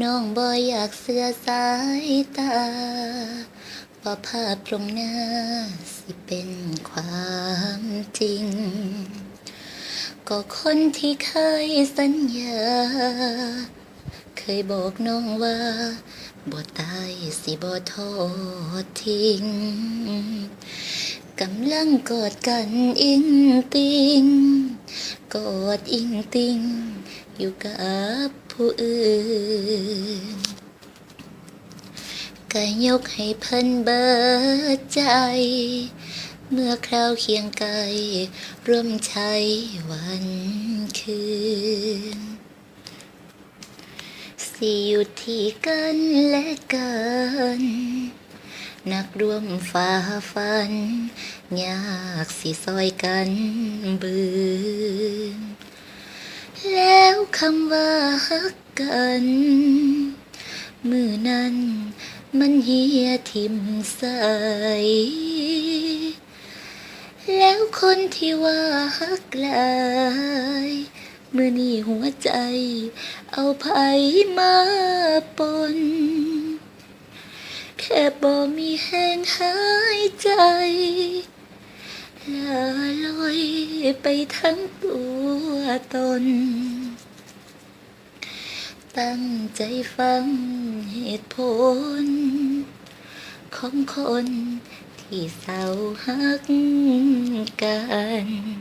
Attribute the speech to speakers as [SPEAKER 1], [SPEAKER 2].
[SPEAKER 1] น้องบ่อยากเสือสายตาว่าภาพตรงหน้าสิเป็นความจริง ก็คนที่เคยสัญญา เคยบอกน้องว่าบ่ตายสิบ่ทอดทิ้งกำลังกอดกันอิงติง กอดอิงติง อยู่กับ ผู้อื่นก็ยกให้เพิ่นเบิดใจ เมื่อคราวเคียงไกลร่วมใช้วันคืน สิอยู่ที่กันและกันนักร่วมฝ่าฟัน ยากสิซอยกันบืน คำว่าฮักกัน มือนั้นมันเฮียทิมใส แล้วคนที่ว่าฮักลายมือนี้หัวใจ เอาไผมาปน แค่บ่มีแห้งหายใจลาลอยไปทั้งตัวตน ตั้งใจฟังเหตุผล ของคนที่เศร้าหักกัน